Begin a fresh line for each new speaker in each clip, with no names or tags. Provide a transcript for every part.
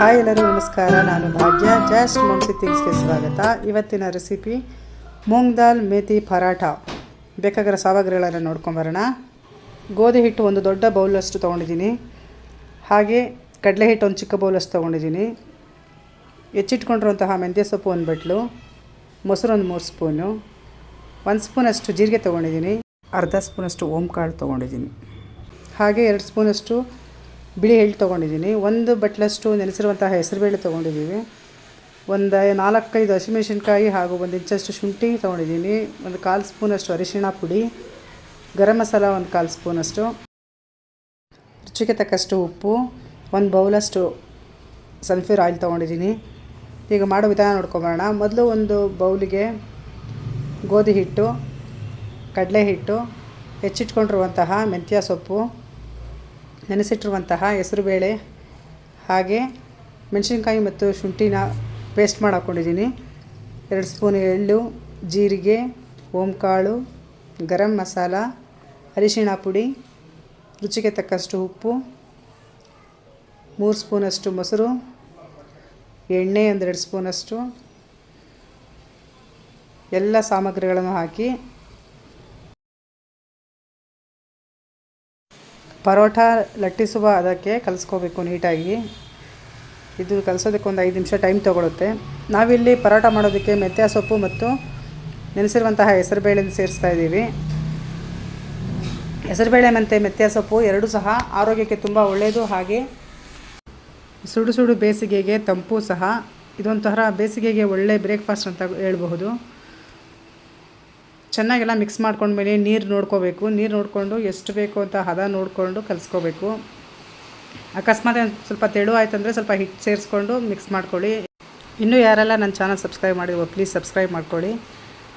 Hi ಎಲ್ಲರೂ, ನಮಸ್ಕಾರ. ನಾನು ಭಾಗ್ಯ. ಜಸ್ಟ್ ಮೊಮ್ಸಿ ತಿಂಗ್ಸ್ಗೆ ಸ್ವಾಗತ. ಇವತ್ತಿನ ರೆಸಿಪಿ, ಮೂಂಗ್ ದಾಲ್ ಮೇಥಿ ಪರಾಠ. ಬೇಕಾಗಿರೋ ಸಾಮಗ್ರಿಗಳನ್ನು ನೋಡ್ಕೊಂಬರೋಣ ಗೋಧಿ ಹಿಟ್ಟು ಒಂದು ದೊಡ್ಡ ಬೌಲಷ್ಟು ತೊಗೊಂಡಿದ್ದೀನಿ. ಹಾಗೆ ಕಡಲೆ ಹಿಟ್ಟು ಒಂದು ಚಿಕ್ಕ ಬೌಲಷ್ಟು ತೊಗೊಂಡಿದ್ದೀನಿ. ಹೆಚ್ಚಿಟ್ಕೊಂಡಿರುವಂತಹ ಮೆಂತ್ಯ ಸೊಪ್ಪು ಒಂದು ಬಟ್ಲು, ಮೊಸರು ಒಂದು ಮೂರು ಸ್ಪೂನು, ಒಂದು ಸ್ಪೂನಷ್ಟು ಜೀರಿಗೆ ತೊಗೊಂಡಿದ್ದೀನಿ. ಅರ್ಧ ಸ್ಪೂನಷ್ಟು ಓಂ ಕಾಳು ತೊಗೊಂಡಿದ್ದೀನಿ. ಹಾಗೆ ಎರಡು ಸ್ಪೂನಷ್ಟು ಬಿಳಿ ಎಳ್ಳು ತೊಗೊಂಡಿದ್ದೀನಿ. ಒಂದು ಬಟ್ಲಷ್ಟು ನೆನೆಸಿರುವಂತಹ ಹೆಸರುಬೇಳೆ ತೊಗೊಂಡಿದ್ದೀವಿ. ಒಂದು ನಾಲ್ಕೈದು ಹಸಿಮೆಣಸಿನ್ಕಾಯಿ ಹಾಗೂ ಒಂದು ಇಂಚಷ್ಟು ಶುಂಠಿ ತೊಗೊಂಡಿದ್ದೀನಿ. ಒಂದು ಕಾಲು ಸ್ಪೂನಷ್ಟು ಅರಿಶಿಣ ಪುಡಿ, ಗರಂ ಮಸಾಲ ಒಂದು ಕಾಲು ಸ್ಪೂನಷ್ಟು, ರುಚಿಗೆ ತಕ್ಕಷ್ಟು ಉಪ್ಪು, ಒಂದು ಬೌಲಷ್ಟು ಸಲ್ಫ್ಯೂರ್ ಆಯಿಲ್ ತೊಗೊಂಡಿದ್ದೀನಿ. ಈಗ ಮಾಡೋ ವಿಧಾನ ನೋಡ್ಕೊಂಬರೋಣ. ಮೊದಲು ಒಂದು ಬೌಲಿಗೆ ಗೋಧಿ ಹಿಟ್ಟು, ಕಡಲೆ ಹಿಟ್ಟು, ಹೆಚ್ಚಿಟ್ಕೊಂಡಿರುವಂತಹ ಮೆಂತ್ಯ ಸೊಪ್ಪು ನೆನೆಸಿಟ್ಟಿರುವಂತಹ ಹೆಸರುಬೇಳೆ ಹಾಗೆ ಮೆಣಸಿನ್ಕಾಯಿ ಮತ್ತು ಶುಂಠಿನ ಪೇಸ್ಟ್ ಮಾಡಿ ಹಾಕ್ಕೊಂಡಿದ್ದೀನಿ ಎರಡು ಸ್ಪೂನ್ ಎಳ್ಳು, ಜೀರಿಗೆ, ಓಂಕಾಳು, ಗರಂ ಮಸಾಲ, ಅರಿಶಿಣ ಪುಡಿ, ರುಚಿಗೆ ತಕ್ಕಷ್ಟು ಉಪ್ಪು, ಮೂರು ಸ್ಪೂನಷ್ಟು ಮೊಸರು, ಎಣ್ಣೆ ಒಂದೆರಡು ಸ್ಪೂನಷ್ಟು, ಎಲ್ಲ ಸಾಮಗ್ರಿಗಳನ್ನು ಹಾಕಿ ಪರೋಟ ಲಟ್ಟಿಸುವ ಅದಕ್ಕೆ ಕಲಿಸ್ಕೋಬೇಕು ನೀಟಾಗಿ. ಇದು ಕಲಿಸೋದಕ್ಕೆ ಒಂದು ಐದು ನಿಮಿಷ ಟೈಮ್ ತೊಗೊಳುತ್ತೆ. ನಾವಿಲ್ಲಿ ಪರೋಟ ಮಾಡೋದಕ್ಕೆ ಮೆಂತ್ಯ ಸೊಪ್ಪು ಮತ್ತು ನೆನೆಸಿರುವಂತಹ ಹೆಸರುಬೇಳೆನ ಸೇರಿಸ್ತಾ ಇದ್ದೀವಿ. ಹೆಸರುಬೇಳೆ ಮತ್ತು ಮೆಂತ್ಯ ಸೊಪ್ಪು ಎರಡೂ ಸಹ ಆರೋಗ್ಯಕ್ಕೆ ತುಂಬ ಒಳ್ಳೆಯದು ಹಾಗೆ ಸುಡು ಸುಡು ಬೇಸಿಗೆಗೆ ತಂಪು ಸಹ. ಇದೊಂಥರ ಬೇಸಿಗೆಗೆ ಒಳ್ಳೆ ಬ್ರೇಕ್ಫಾಸ್ಟ್ ಅಂತ ಹೇಳ್ಬಹುದು. ಚೆನ್ನಾಗೆಲ್ಲ ಮಿಕ್ಸ್ ಮಾಡ್ಕೊಂಡ್ಮೇಲೆ ನೀರು ನೋಡ್ಕೋಬೇಕು. ನೀರು ನೋಡಿಕೊಂಡು ಎಷ್ಟು ಬೇಕು ಅಂತ ಹದ ನೋಡಿಕೊಂಡು ಕಲಿಸ್ಕೋಬೇಕು. ಅಕಸ್ಮಾತ್ ಸ್ವಲ್ಪ ತೆಳು ಆಯ್ತಂದರೆ ಸ್ವಲ್ಪ ಹಿಟ್ಟು ಸೇರಿಸ್ಕೊಂಡು ಮಿಕ್ಸ್ ಮಾಡ್ಕೊಳ್ಳಿ. ಇನ್ನೂ ಯಾರೆಲ್ಲ ನನ್ನ ಚಾನಲ್ ಸಬ್ಸ್ಕ್ರೈಬ್ ಮಾಡಿರೋ ಪ್ಲೀಸ್ ಸಬ್ಸ್ಕ್ರೈಬ್ ಮಾಡ್ಕೊಳ್ಳಿ.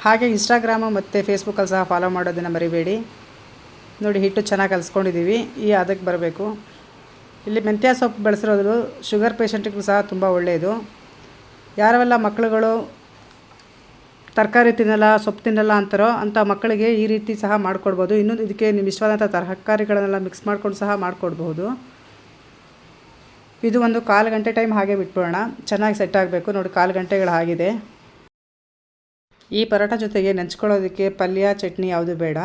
ಹಾಗೆ ಇನ್ಸ್ಟಾಗ್ರಾಮು ಮತ್ತು ಫೇಸ್ಬುಕ್ಕಲ್ಲಿ ಸಹ ಫಾಲೋ ಮಾಡೋದನ್ನು ಮರಿಬೇಡಿ. ನೋಡಿ, ಹಿಟ್ಟು ಚೆನ್ನಾಗಿ ಕಲಿಸ್ಕೊಂಡಿದ್ದೀವಿ ಈ ಅದಕ್ಕೆ ಬರಬೇಕು. ಇಲ್ಲಿ ಮೆಂತ್ಯ ಸೊಪ್ಪು ಬೆಳೆಸಿರೋದು ಶುಗರ್ ಪೇಷಂಟಿಗೂ ಸಹ ತುಂಬ ಒಳ್ಳೆಯದು ಯಾರವೆಲ್ಲ ಮಕ್ಕಳುಗಳು ತರಕಾರಿ ತಿನ್ನಲ್ಲ, ಸೊಪ್ಪು ತಿನ್ನಲ್ಲ ಅಂತಾರೋ ಅಂಥ ಮಕ್ಕಳಿಗೆ ಈ ರೀತಿ ಸಹ ಮಾಡಿಕೊಡ್ಬೋದು. ಇನ್ನೂ ಇದಕ್ಕೆ ನಿಮ್ಮ ಇಷ್ಟವಾದಂಥ ತರಕಾರಿಗಳನ್ನೆಲ್ಲ ಮಿಕ್ಸ್ ಮಾಡ್ಕೊಂಡು ಸಹ ಮಾಡಿಕೊಡ್ಬೋದು. ಇದು ಒಂದು ಕಾಲು ಗಂಟೆ ಟೈಮ್ ಹಾಗೆ ಬಿಟ್ಬಿಡೋಣ. ಚೆನ್ನಾಗಿ ಸೆಟ್ ಆಗಬೇಕು. ನೋಡಿ, ಕಾಲು ಗಂಟೆಗಳು ಆಗಿದೆ. ಈ ಪರೋಟ ಜೊತೆಗೆ ನೆಂಚ್ಕೊಳ್ಳೋದಕ್ಕೆ ಪಲ್ಯ, ಚಟ್ನಿ ಯಾವುದು ಬೇಡ.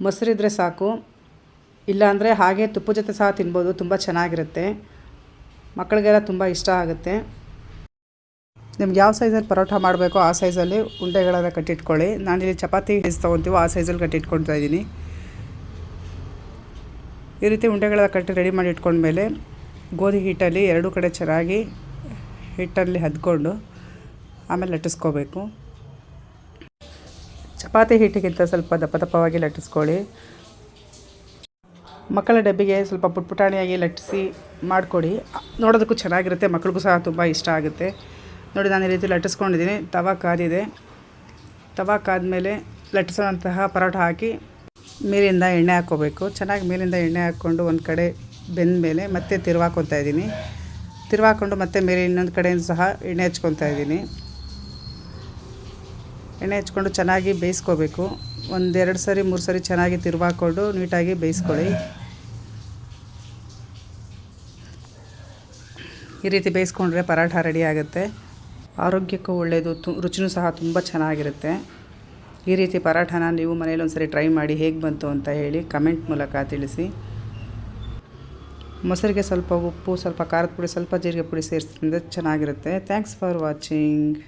ಮೊಸರಿದ್ರೆ ಸಾಕು. ಇಲ್ಲಾಂದರೆ ಹಾಗೆ ತುಪ್ಪ ಜೊತೆ ಸಹ ತಿನ್ಬೋದು. ತುಂಬ ಚೆನ್ನಾಗಿರುತ್ತೆ. ಮಕ್ಕಳಿಗೆಲ್ಲ ತುಂಬ ಇಷ್ಟ ಆಗುತ್ತೆ. ನಿಮ್ಗೆ ಯಾವ ಸೈಜಲ್ಲಿ ಪರೋಟ ಮಾಡಬೇಕೋ ಆ ಸೈಜಲ್ಲಿ ಉಂಡೆಗಳನ್ನು ಕಟ್ಟಿಟ್ಕೊಳ್ಳಿ. ನಾನಿಲ್ಲಿ ಚಪಾತಿ ಸೈಜ್ ತೊಗೊತೀವೋ ಆ ಸೈಜಲ್ಲಿ ಕಟ್ಟಿಟ್ಕೊಳ್ತಾ ಇದ್ದೀನಿ. ಈ ರೀತಿ ಉಂಡೆಗಳನ್ನು ಕಟ್ಟಿ ರೆಡಿ ಮಾಡಿ ಇಟ್ಕೊಂಡ್ಮೇಲೆ ಗೋಧಿ ಹಿಟ್ಟಲ್ಲಿ ಎರಡೂ ಕಡೆ ಚೆನ್ನಾಗಿ ಹಿಟ್ಟಲ್ಲಿ ಹದ್ಕೊಂಡು ಆಮೇಲೆ ಲಟ್ಟಿಸ್ಕೋಬೇಕು. ಚಪಾತಿ ಹಿಟ್ಟಿಗಿಂತ ಸ್ವಲ್ಪ ದಪ್ಪ ದಪ್ಪವಾಗಿ ಲಟ್ಟಿಸ್ಕೊಳ್ಳಿ. ಮಕ್ಕಳ ಡಬ್ಬಿಗೆ ಸ್ವಲ್ಪ ಪುಟ್ಪುಟಾಣಿಯಾಗಿ ಲಟ್ಟಿಸಿ ಮಾಡಿಕೊಡಿ. ನೋಡೋದಕ್ಕೂ ಚೆನ್ನಾಗಿರುತ್ತೆ, ಮಕ್ಳಿಗೂ ಸಹ ತುಂಬ ಇಷ್ಟ ಆಗುತ್ತೆ. ನೋಡಿ, ನಾನು ಈ ರೀತಿ ಲಟ್ಟಿಸ್ಕೊಂಡಿದ್ದೀನಿ. ತವಾ ಕಾದಿದೆ. ತವಾ ಕಾದ್ಮೇಲೆ ಲಟ್ಟಿಸೋಂತಹ ಪರೋಟ ಹಾಕಿ ಮೇಲಿಂದ ಎಣ್ಣೆ ಹಾಕ್ಕೋಬೇಕು. ಚೆನ್ನಾಗಿ ಮೇಲಿಂದ ಎಣ್ಣೆ ಹಾಕ್ಕೊಂಡು ಒಂದು ಕಡೆ ಬೆಂದ ಮೇಲೆ ಮತ್ತೆ ತಿರುವಾಕೊತಾ ಇದ್ದೀನಿ. ತಿರುವಾಕೊಂಡು ಮತ್ತೆ ಮೇಲೆ ಇನ್ನೊಂದು ಕಡೆಯಿಂದ ಸಹ ಎಣ್ಣೆ ಹಚ್ಕೊತಾ ಇದ್ದೀನಿ. ಎಣ್ಣೆ ಹಚ್ಕೊಂಡು ಚೆನ್ನಾಗಿ ಬೇಯಿಸ್ಕೋಬೇಕು. ಒಂದೆರಡು ಸರಿ, ಮೂರು ಸರಿ ಚೆನ್ನಾಗಿ ತಿರುವಾಕೊಂಡು ನೀಟಾಗಿ ಬೇಯಿಸ್ಕೊಳ್ಳಿ. ಈ ರೀತಿ ಬೇಯಿಸ್ಕೊಂಡ್ರೆ ಪರಾಠ ರೆಡಿ ಆಗುತ್ತೆ. ಆರೋಗ್ಯಕ್ಕೂ ಒಳ್ಳೆಯದು ತು, ರುಚಿನೂ ಸಹ ತುಂಬ ಚೆನ್ನಾಗಿರುತ್ತೆ. ಈ ರೀತಿ ಪರಾಠನ ನೀವು ಮನೇಲಿ ಒಂದ್ಸರಿ ಟ್ರೈ ಮಾಡಿ ಹೇಗೆ ಬಂತು ಅಂತ ಹೇಳಿ ಕಮೆಂಟ್ ಮೂಲಕ ತಿಳಿಸಿ. ಮೊಸರಿಗೆ ಸ್ವಲ್ಪ ಉಪ್ಪು, ಸ್ವಲ್ಪ ಖಾರದ ಪುಡಿ, ಸ್ವಲ್ಪ ಜೀರಿಗೆ ಪುಡಿ ಸೇರಿಸಿದ್ರೆ ಚೆನ್ನಾಗಿರುತ್ತೆ. Thanks for watching